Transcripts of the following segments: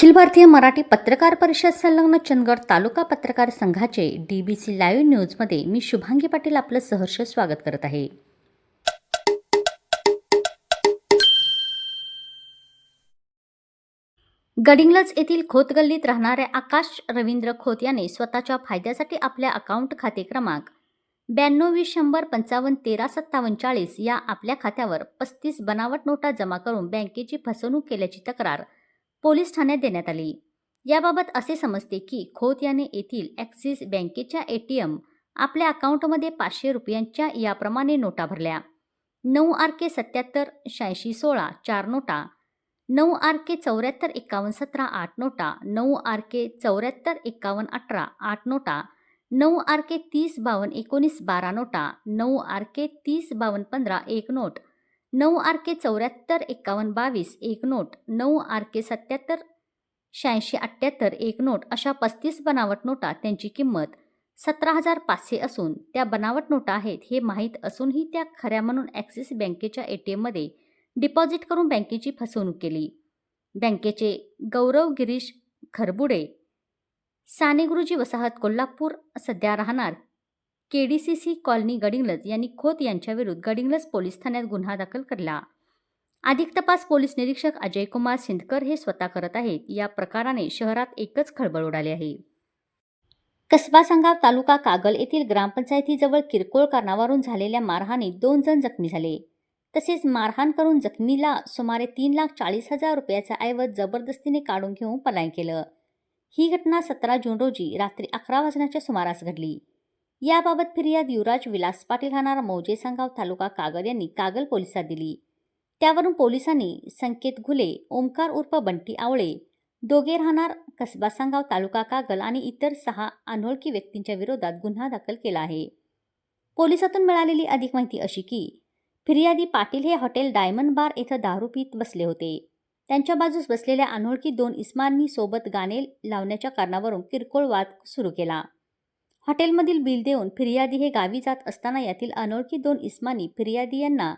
अखिल भारतीय मराठी पत्रकार परिषद संलग्न चंदगड तालुका पत्रकार संघाचे डी बी सी लाईव्ह न्यूजमध्ये मी शुभांगी पाटील आपलं सहर्ष स्वागत करत आहे. गडिंगलज येथील खोत गल्लीत राहणाऱ्या आकाश रवींद्र खोत याने स्वतःच्या फायद्यासाठी आपल्या अकाउंट खाते क्रमांक ब्याण्णव वीस शंभर पंचावन्न तेरा सत्तावन्न चाळीस या आपल्या खात्यावर पस्तीस बनावट नोटा जमा करून बँकेची फसवणूक केल्याची तक्रार पोलीस ठाण्यात देण्यात आली. याबाबत असे समजते की खोत याने येथील ॲक्सिस बँकेच्या ए टी एम आपल्या अकाउंटमध्ये पाचशे रुपयांच्या याप्रमाणे नोटा भरल्या. नऊ आर के सत्याहत्तर शहाऐंशी सोळा चार नोटा नऊ आर के चौऱ्याहत्तर एकावन्न सतरा आठ नोटा नऊ आर के चौऱ्याहत्तर एकावन्न अठरा आठ नोटा नऊ आर के तीस बावन्न एकोणीस बारा नोटा नऊ आर के तीस बावन्न पंधरा एक नोट नऊ आर के चौऱ्याहत्तर एकावन्न बावीस एक नोट. नऊ आर के सत्याहत्तर शहाऐंशी अठ्ठ्याहत्तर एक नोट. अशा पस्तीस बनावट नोटा त्यांची किंमत सतरा हजार पाचशे असून त्या बनावट नोटा आहेत हे माहीत असूनही त्या खऱ्या म्हणून ॲक्सिस बँकेच्या ए टी एममध्ये डिपॉझिट करून बँकेची फसवणूक केली. बँकेचे गौरव गिरीश खरबुडे सानेगुरुजी वसाहत कोल्हापूर सध्या राहणार K D C C colony Gadhinglaj यांनी खोत यांच्याविरुद्ध गडिंगलज पोलीस ठाण्यात गुन्हा दाखल केला अधिक तपास पोलीस निरीक्षक अजय कुमार सिंदकर हे स्वतः करत आहेत. या प्रकाराने शहरात एकच खळबळ उडाली आहे. कसबा संगाव तालुका कागल येथील ग्रामपंचायतीजवळ किरकोळ कारणावरून झालेल्या मारहाणीत दोन जण जखमी झाले. तसेच मारहाण करून जखमीला सुमारे तीन लाख चाळीस हजार रुपयाचा ऐवज जबरदस्तीने काढून घेऊन पलायन केलं. ही घटना सतरा जून रोजी रात्री अकरा वाजण्याच्या सुमारास घडली. याबाबत फिर्याद युवराज विलास पाटील राहणारा मौजे सांगाव तालुका कागल यांनी कागल पोलिसात दिली. त्यावरून पोलिसांनी संकेत घुले ओमकार उर्फ बंटी आवळे दोघे राहणार कसबा सांगाव तालुका कागल आणि इतर सहा अनोळखी व्यक्तींच्या विरोधात गुन्हा दाखल केला आहे. पोलिसातून मिळालेली अधिक माहिती अशी की फिर्यादी पाटील हे हॉटेल डायमंड बार इथं दारू पीत बसले होते. त्यांच्या बाजूस बसलेल्या अनोळखी दोन इस्मांनी सोबत गाणे लावण्याच्या कारणावरून किरकोळ वाद सुरू केला. हॉटेलमधील बिल देऊन फिर्यादी हे गावी जात असताना यातील अनोळखी दोन इस्मानी फिर्यादी यांना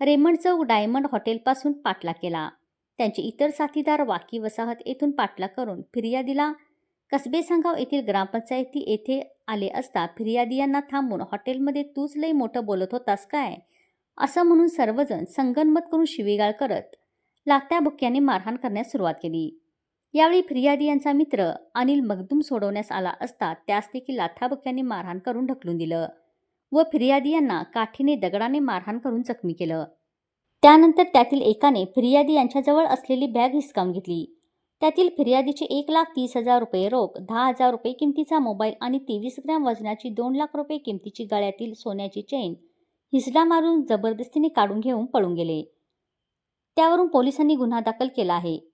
रेमंड चौक डायमंड हॉटेलपासून पाठला केला. त्यांचे इतर साथीदार वाकी वसाहत येथून पाठला करून फिर्यादीला कसबे सांगाव येथील ग्रामपंचायती येथे आले असता फिर्यादी यांना थांबून हॉटेलमध्ये तूच लई मोठं बोलत होतास काय? असं म्हणून सर्वजण संगनमत करून शिवीगाळ करत लागत्या बुक्याने मारहाण करण्यास सुरुवात केली. यावेळी फिर्यादी यांचा मित्र अनिल मगदूम सोडवण्यास आला असता त्यास देखील लाथाबुक्याने मारहाण करून ढकलून दिलं व फिर्यादी यांना काठीने दगडाने मारहाण करून जखमी केलं. त्यानंतर त्यातील एकाने फिर्यादी यांच्याजवळ असलेली बॅग हिसकावून घेतली. त्यातील फिर्यादीचे एक लाख तीस हजार रुपये रोख दहा हजार रुपये किमतीचा मोबाईल आणि तेवीस ग्रॅम वजनाची दोन लाख रुपये किमतीची गळ्यातील सोन्याची चेन हिसडा मारून जबरदस्तीने काढून घेऊन पळून गेले. त्यावरून पोलिसांनी गुन्हा दाखल केला आहे.